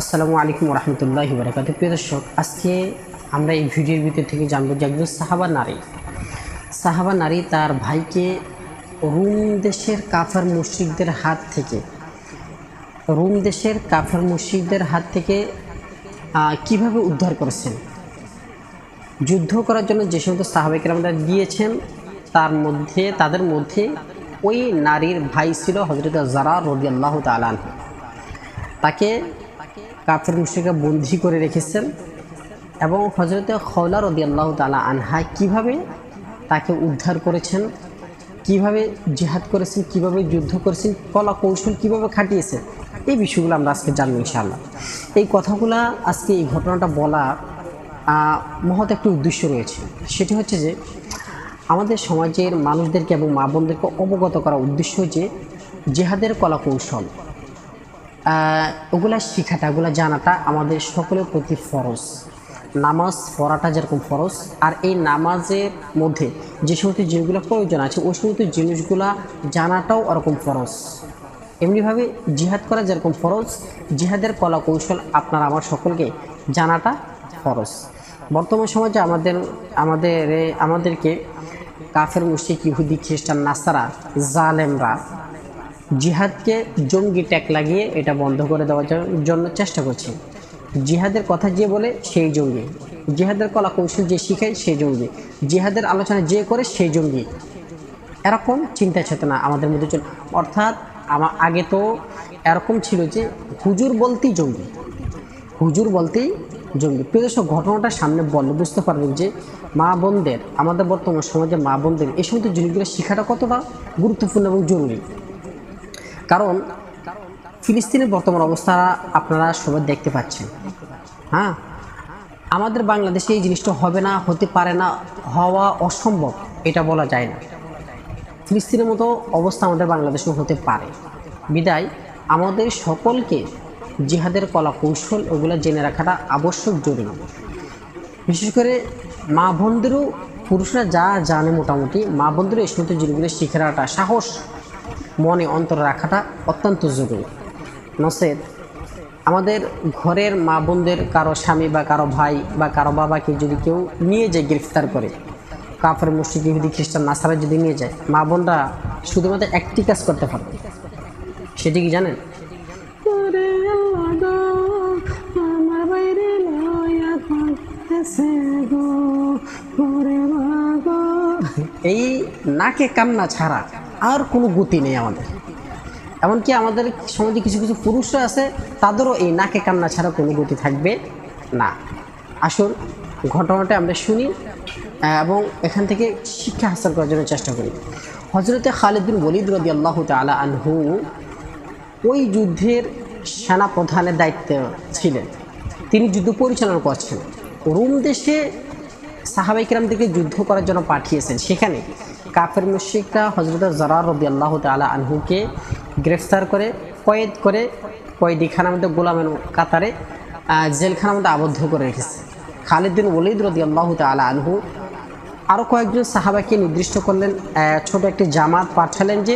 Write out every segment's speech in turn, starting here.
আসসালামু আলাইকুম রহমতুল্লাহি বরকাত প্রিয় দর্শক, আজকে আমরা এই ভিডিওর ভিতর থেকে জানব যে একজন সাহাবা নারী সাহাবা নারী তার ভাইকে রুম দেশের কাফার মুশ্রিকদের হাত থেকে, রুম দেশের কাফার মুশ্রিকদের হাত থেকে কীভাবে উদ্ধার করেছেন? যুদ্ধ করার জন্য যে সমস্ত সাহাবাইকে আমরা দিয়েছেন তার মধ্যে, তাদের মধ্যে ওই নারীর ভাই ছিল হজরত জারা রবি আল্লাহ তালান তাকে কাফের মুশ্রিকা বন্দি করে রেখেছেন এবং হজরত খৌলা রদি আল্লাহ তালা আনহা কীভাবে তাকে উদ্ধার করেছেন, কীভাবে জিহাদ করেছেন, কীভাবে যুদ্ধ করেছেন, কলা কৌশল কীভাবে খাটিয়েছেন, এই বিষয়গুলো আমরা আজকে জানব ইনশাআল্লাহ। এই কথাগুলা আজকে এই ঘটনাটা বলা মহৎ একটি উদ্দেশ্য রয়েছে। সেটি হচ্ছে যে, আমাদের সমাজের মানুষদেরকে এবং মা বোনদেরকে অবগত করা উদ্দেশ্য যে, জেহাদের কলা কৌশল। ওগুলা শিখাটা, ওগুলা জানাটা আমাদের সকলের প্রতি ফরজ। নামাজ পড়াটা যেরকম ফরজ, আর এই নামাজের মধ্যে যে সমস্ত জিনিসগুলো প্রয়োজন আছে, ওই সমস্ত জিনিসগুলা জানাটাও ওরকম ফরজ। এমনিভাবে জিহাদ করা যেরকম ফরজ, জিহাদের কলা কৌশল আপনার আমার সকলকে জানাটা ফরজ। বর্তমান সমাজে আমাদের আমাদের, আমাদেরকে কাফের মুশিক ইহুদি, খ্রিস্টান, নাসারা, জালেমরা জিহাদকে জঙ্গি ট্যাগ লাগিয়ে এটা বন্ধ করে দেওয়ার জন্য চেষ্টা করছে। জিহাদের কথা যে বলে সেই জঙ্গি। জিহাদের কলা কৌশল যে শিখায় সেই জঙ্গি। জিহাদের আলোচনা যে করে সেই জঙ্গি। এরকম চিন্তা চেতনা আমাদের মধ্যে চল। অর্থাৎ আমার আগে তো এরকম ছিল যে হুজুর বলতেই জঙ্গি। হুজুর বলতেই জঙ্গি। প্রিয় দর্শক, ঘটনাটা সামনে বললে বুঝতে পারবেন যে মা বোনদের আমাদের বর্তমান সমাজে মা বোনদের এই সমস্ত জিনিসগুলো শেখাটা কতটা গুরুত্বপূর্ণ এবং জরুরি। কারণ ফিলিস্তিনের বর্তমান অবস্থা আপনারা সবাই দেখতে পাচ্ছেন। হ্যাঁ? আমাদের বাংলাদেশে এই জিনিসটা হবে না, হতে পারে না, হওয়া অসম্ভব, এটা বলা যায় না। ফিলিস্তিনের মতো অবস্থা আমাদের বাংলাদেশেও হতে পারে। বিদায়, আমাদের সকলকে জিহাদের কলা কৌশল ওগুলো জেনে রাখাটা আবশ্যক জরুরি। বিশেষ করে মা বোনদেরও পুরুষরা যা জানে মোটামুটি, মা বোনদেরও এই সমস্ত জিনিসগুলো শিখে রাখাটা সাহস মনে অন্তর রাখাটা অত্যন্ত জরুরি। নসেদ আমাদের ঘরের মা বোনদের কারও স্বামী বা কারও ভাই বা কারও বাবাকে যদি কেউ নিয়ে যায় গ্রেফতার করে কাফের মুসলিম ইহুদি খ্রিস্টান নাসারা যদি নিয়ে যায় মা বোনরা শুধুমাত্র একটি কাজ করতে পারবে। সেটি কি জানেন। এই নাকে কান্না ছাড়া আর কোনো গতি নেই আমাদের। এমনকি আমাদের সমাজে কিছু কিছু পুরুষরা আছে, তাদেরও এই নাকে কান্না ছাড়া কোনো গতি থাকবে না। আসুন, ঘটনাটা আমরা শুনি এবং এখান থেকে শিক্ষা হাসিল করার জন্য চেষ্টা করি। হজরতে খালিদ বিন ওলিদ রদি আল্লাহ তালা আনহু ওই যুদ্ধের সেনা প্রধানের দায়িত্বে ছিলেন। তিনি যুদ্ধ পরিচালনা করছেন। রোম দেশে সাহাবাইকরামদেরকে যুদ্ধ করার জন্য পাঠিয়েছেন। সেখানে কাফের মুশিকরা হজরত জরার রবি আল্লাহ তালা আনহুকে গ্রেফতার করে, কয়েদ করে কয়েদিখানার মধ্যে গোলামের কাতারে জেলখানার মধ্যে আবদ্ধ করে রেখেছে। খালিদ বিন ওলিদ রদি আল্লাহ তালা আনহু আরও কয়েকজন সাহাবাকে নির্দিষ্ট করলেন ছোট একটি জামাত পাঠালেন যে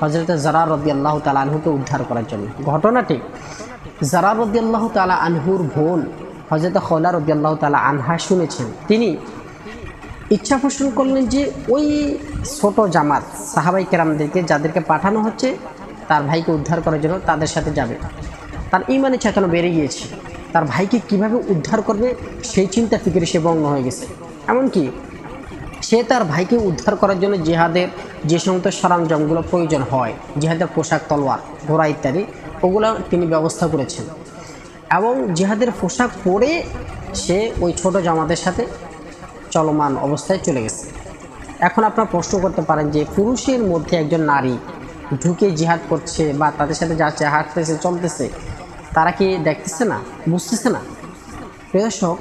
হজরত জারা রদি আল্লাহ তালা আনহুকে উদ্ধার করার জন্য। ঘটনাটি জারা রদি আল্লাহ তালা আনহুর বোন হজরত খোলা রদি আল্লাহ তালা আনহা শুনেছেন। তিনি ইচ্ছা পোষণ করলেন যে ওই ছোট জামাত, সাহাবাই কেরামদেরকে যাদেরকে পাঠানো হচ্ছে, তার ভাইকে উদ্ধার করার জন্য তাদের সাথে যাবে। তার ইমানে চেতনা বেড়ে গিয়েছে। তার ভাইকে কীভাবে উদ্ধার করবে, সেই চিন্তা ফিকিরে সে বঙ্গ হয়ে গেছে। এমনকি সে তার ভাইকে উদ্ধার করার জন্য জিহাদের যে সমস্ত সরঞ্জামগুলো প্রয়োজন হয়, জিহাদের পোশাক, তলোয়ার, ঘোড়া ইত্যাদি, ওগুলো তিনি ব্যবস্থা করেছেন। এবং জিহাদের পোশাক পরে সে ওই ছোট জামাতের সাথে চলমান অবস্থায় চলে গেছে। এখন আপনারা প্রশ্ন করতে পারেন যে পুরুষের মধ্যে একজন নারী ঢুকে জিহাদ করছে বা তাদের সাথে যাচ্ছে হাঁটতেছে, চলতেছে, তারা কি দেখতেছে না? বুঝতেছে না? প্রিয়দর্শক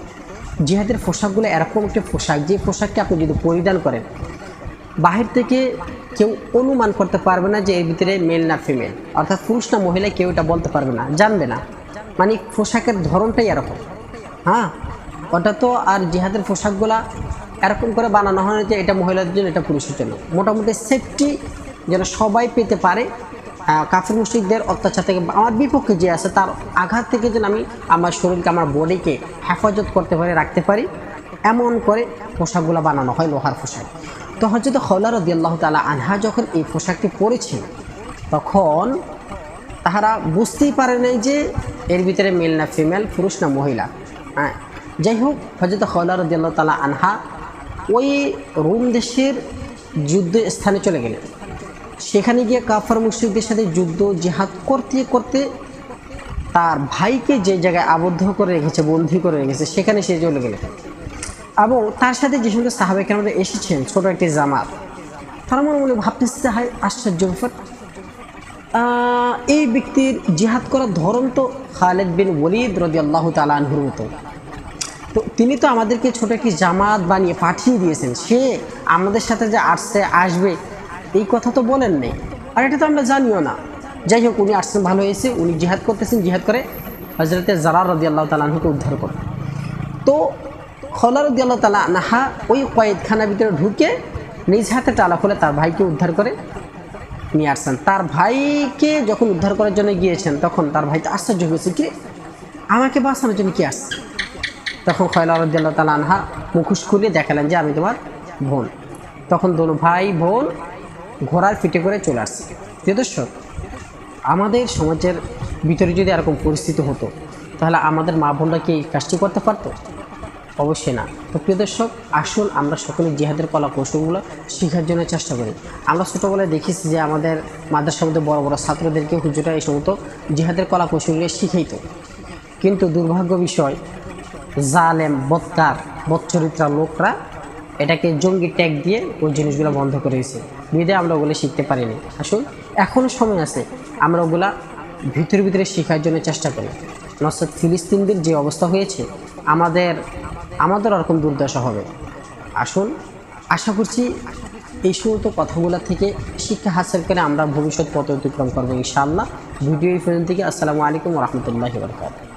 জিহাদের পোশাকগুলো এরকম একটি পোশাক, যে পোশাককে আপনি যদি পরিধান করেন, বাহির থেকে কেউ অনুমান করতে পারবে না যে এর ভিতরে মেল না ফিমেল অর্থাৎ পুরুষ না মহিলা কেউ এটা বলতে পারবে না, জানবে না। মানে পোশাকের ধরনটাই এরকম। হ্যাঁ? ওটা তো আর জিহাদের পোশাকগুলা এরকম করে বানানো হয় যে এটা মহিলাদের জন্য, এটা পুরুষের জন্য। মোটামুটি সেফটি যেন সবাই পেতে পারে কাফির মুশ্রিকদের অত্যাচার থেকে আমার বিপক্ষে যে আছে, তার আঘাত থেকে যেন আমি আমার শরীরকে, আমার বডিকে হেফাজত করতে পারি, রাখতে পারি, এমন করে পোশাকগুলো বানানো হয় লোহার পোশাক। তো হজরত খৌলা রদি আল্লাহ তালা আনহা যখন এই পোশাকটি পরেছিল তখন তাহারা বুঝতেই পারে নাই যে এর ভিতরে মেল না ফিমেল পুরুষ না মহিলা। হ্যাঁ যাই হোক হজরত খৌলা রদি আল্লাহ তালা আনহা ওই রোম দেশের যুদ্ধ স্থানে চলে গেলেন। সেখানে গিয়ে কাফার মুশ্রিকদের সাথে যুদ্ধ, জেহাদ করতে করতে তার ভাইকে যে জায়গায় আবদ্ধ করে রেখেছে, বন্দি করে রেখেছে, সেখানে সে চলে গেলেন। এবং তার সাথে যে সমস্ত সাহাবেকের মধ্যে এসেছেন, ছোট একটি জামাত, তারা মনে মনে ভাবতেছে যে আশ্চর্য এই ব্যক্তির জিহাদ করার ধরন তো খালেদ বিন ওলিদ রদি আল্লাহ তালানহুর মতো। তো তিনি তো আমাদেরকে ছোট একটি জামাত বানিয়ে পাঠিয়ে দিয়েছেন। সে আমাদের সাথে যে আসছে, আসবে, এই কথা তো বলেন নেই। আর এটা তো আমরা জানিও না। যাই হোক, উনি আসছেন, ভালো হয়েছে। উনি জিহাদ করতেছেন, জিহাদ করে হজরতে জারার রদি আল্লাহ তালাহুকে উদ্ধার করে তো খলার রদি আল্লাহ তালা নাহা ওই কয়েদখানার ভিতরে ঢুকে নিজ হাতে টালা খুলে তার ভাইকে উদ্ধার করে নিয়ে আসছেন। তার ভাইকে যখন উদ্ধার করার জন্য গিয়েছেন, তখন তার ভাই তো আশ্চর্য হয়েছে, কি? আমাকে বাঁচানোর জন্য কি আসছে? তখন খয়লা রদ্দাল্লাহ তালা আনহা মুখোশ খুলে দেখালেন যে আমি তোমার বোন। তখন দোনো ভাই বোন ঘোড়ার ফিটে করে চলে আসছে। দর্শক, আমাদের সমাজের ভিতরে যদি এরকম পরিস্থিতি হতো, তাহলে আমাদের মা বোনরা কি কাজটি করতে পারতো? অবশ্যই না। তো প্রিয় দর্শক, আসুন আমরা সকলে জিহাদের কলা কৌশলগুলো শেখার জন্য চেষ্টা করি। আমরা ছোটোবেলায় দেখেছি যে আমাদের মাদ্রাসার মধ্যে বড় বড় ছাত্রদেরকে হুজুরা এই সমস্ত জিহাদের কলা কৌশলগুলো শিখাইত। কিন্তু দুর্ভাগ্য বিষয় জালেম বৎকার বৎচরিত্রা লোকরা এটাকে জঙ্গি ট্যাগ দিয়ে ওই জিনিসগুলো বন্ধ করে দিয়েছে। বিদে আমরা ওগুলো শিখতে পারিনি। আসুন এখনও সময় আছে, আমরা ওগুলা ভিতরে ভিতরে শেখার জন্য চেষ্টা করি। নসদ ফিলিস্তিনদের যে অবস্থা হয়েছে, আমাদের আমাদের ওরকম দুর্দশা হবে? আসুন, আশা করছি এই সমস্ত কথাগুলো থেকে শিক্ষা হাসিল করে আমরা ভবিষ্যৎ পথ অতিক্রম করব ইনশাআল্লাহ। ভিডিও এই থেকে, আসসালামু আলাইকুম রহমতুল্লাহ বরকাত